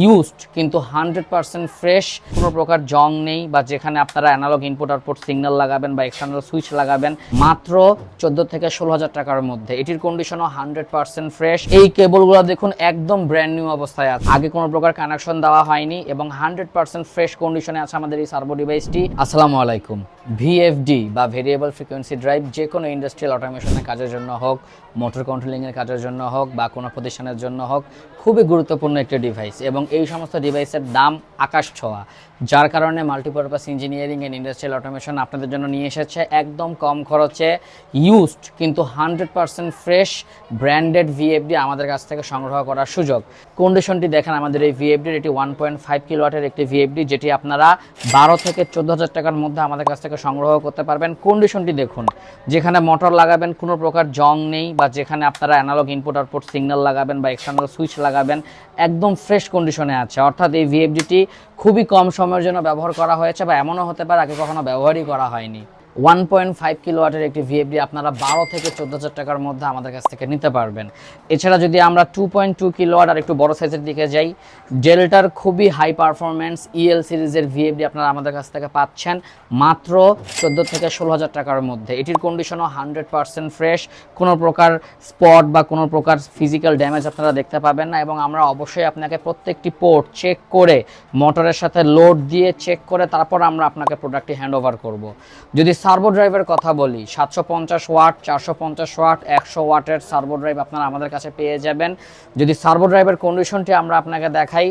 Used কিন্তু hundred percent fresh কোনো প্রকার জং নেই বা যেখানে আপনারা অ্যানালগ ইনপুট আউটপুট সিগন্যাল লাগাবেন বা এক্সটার্নাল সুইচ লাগাবেন, মাত্র চোদ্দ থেকে ষোলো হাজার টাকার মধ্যে। এটির কন্ডিশনও হান্ড্রেড পার্সেন্ট ফ্রেশ এই কেবলগুলো দেখুন একদম ব্র্যান্ড নিউ অবস্থায় আছে। আগে কোনো প্রকার কানেকশন দেওয়া হয়নি এবং হান্ড্রেড পার্সেন্ট ফ্রেশ কন্ডিশনে আছে আমাদের এই সার্ভো ডিভাইসটি আসসালামু আলাইকুম। ভিএফডি বা ভেরিয়েবল ফ্রিকোয়েন্সি ড্রাইভ যে কোনো ইন্ডাস্ট্রিয়াল অটোমেশনের কাজের জন্য হোক মোটর কন্ট্রোলিংয়ের কাজের জন্য হোক বা কোনো প্রতিষ্ঠানের জন্য হোক, খুবই গুরুত্বপূর্ণ একটি ডিভাইস এবং এই সমস্ত ডিভাইসের দাম আকাশ ছোঁয়া। যার কারণে multipurpose engineering and industrial automation আপনাদের জন্য নিয়ে এসেছে, একদম কম খরচে ইউজড কিন্তু hundred percent fresh branded VFD আমাদের কাছ থেকে সংগ্রহ করার সুযোগ। কন্ডিশনটি দেখেন, আমাদের এই ভিএফডির এটি ওয়ান পয়েন্ট ফাইভ কিলোয়াটের একটি ভিএফডি যেটি আপনারা বারো থেকে চোদ্দ হাজার টাকার মধ্যে আমাদের কাছ থেকে সংগ্রহ করতে পারবেন। কন্ডিশনটি দেখুন, যেখানে মোটর লাগাবেন, কোনো প্রকার জং নেই, বা যেখানে আপনারা অ্যানালগ ইনপুট আউটপুট সিগন্যাল লাগাবেন, বা এক্সটার্নাল সুইচ লাগাবেন, একদম ফ্রেশ কন্ডিশনে আছে। অর্থাৎ এই ভিএফডিটি খুবই কম সময়ের জন্য ব্যবহার করা হয়েছে বা এমনও হতে পারে আগে কখনো ব্যবহারই করা হয়নি। ওয়ান পয়েন্ট ফাইভ কিলোওয়াটের একটি ভিএফডি আপনারা বারো থেকে চোদ্দ হাজার টাকার মধ্যে আমাদের কাছ থেকে নিতে পারবেন। এছাড়া যদি আমরা টু পয়েন্ট টু কিলোওয়াট আর একটু বড় সাইজের দিকে যাই, ডেল্টার খুবই হাই পারফরমেন্স ইএল সিরিজের ভিএফডি আপনারা আমাদের কাছ থেকে পাচ্ছেন মাত্র চোদ্দ থেকে ষোলো হাজার টাকার মধ্যে। এটির কন্ডিশনও হান্ড্রেড পার্সেন্ট ফ্রেশ কোনো প্রকার স্পট বা কোনো প্রকার ফিজিক্যাল ড্যামেজ আপনারা দেখতে পাবেন না এবং আমরা অবশ্যই আপনাকে প্রত্যেকটি পোর্ট চেক করে মোটরের সাথে লোড দিয়ে চেক করে, তারপর আমরা আপনাকে প্রোডাক্টটি হ্যান্ড ওভার করব। যদি সার্ভো ড্রাইভের কথা বলি। সাতশো পঞ্চাশ ওয়াট, চারশো পঞ্চাশ ওয়াট, একশো ওয়াটের সার্ভো ড্রাইভ আপনারা আমাদের কাছে পেয়ে যাবেন। যদি সার্ভো ড্রাইভের কন্ডিশনটি আমরা আপনাকে দেখাই,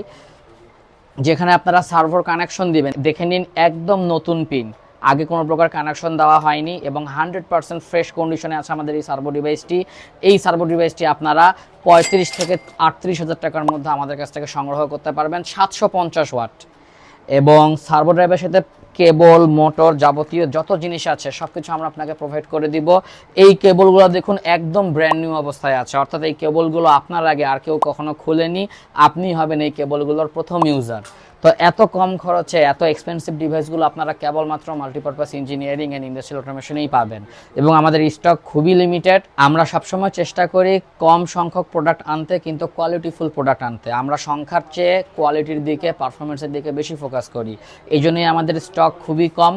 যেখানে আপনারা সার্ভোর কানেকশন দিবেন, দেখে নিন একদম নতুন পিন আগে কোনো প্রকার কানেকশন দেওয়া হয়নি এবং হান্ড্রেড পার্সেন্ট ফ্রেশ কন্ডিশনে আছে আমাদের এই সার্ভো ডিভাইসটি এই সার্ভো ডিভাইসটি আপনারা পঁয়ত্রিশ থেকে আটত্রিশ হাজার টাকার মধ্যে আমাদের কাছ থেকে সংগ্রহ করতে পারবেন সাতশো পঞ্চাশ ওয়াট। এবং সার্ভো ড্রাইভের সাথে কেবল, মোটর যাবতীয় যত জিনিস আছে সব কিছু আমরা আপনাকে প্রোভাইড করে দিব। এই কেবলগুলো দেখুন, একদম ব্র্যান্ড নিউ অবস্থায় আছে। অর্থাৎ এই কেবলগুলো আপনার আগে আর কেউ কখনো খুলেনি। আপনি হবেন এই কেবলগুলোর প্রথম ইউজার তো এত কম খরচে, এত এক্সপেন্সিভ ডিভাইসগুলো আপনারা কেবলমাত্র মাল্টিপারপাস ইঞ্জিনিয়ারিং অ্যান্ড ইন্ডাস্ট্রিয়াল অটোমেশনেই পাবেন। এবং আমাদের স্টক খুবই লিমিটেড আমরা সবসময় চেষ্টা করি কম সংখ্যক প্রোডাক্ট আনতে, কিন্তু কোয়ালিটিফুল প্রোডাক্ট আনতে। আমরা সংখ্যার চেয়ে কোয়ালিটির দিকে পারফরমেন্সের দিকে বেশি ফোকাস করি। এই জন্যই আমাদের স্টক খুবই কম।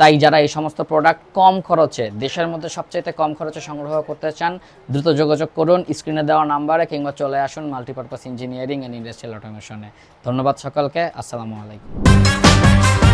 তাই যারা এই সমস্ত প্রোডাক্ট কম খরচে, দেশের মধ্যে সবচাইতে কম খরচে সংগ্রহ করতে চান, দ্রুত যোগাযোগ করুন। স্ক্রিনে দেওয়া নাম্বারে কিংবা চলে আসুন মাল্টিপারপাস ইঞ্জিনিয়ারিং অ্যান্ড ইন্ডাস্ট্রিয়াল অটোমেশনে ধন্যবাদ সকলকে। আসসালামু আলাইকুম।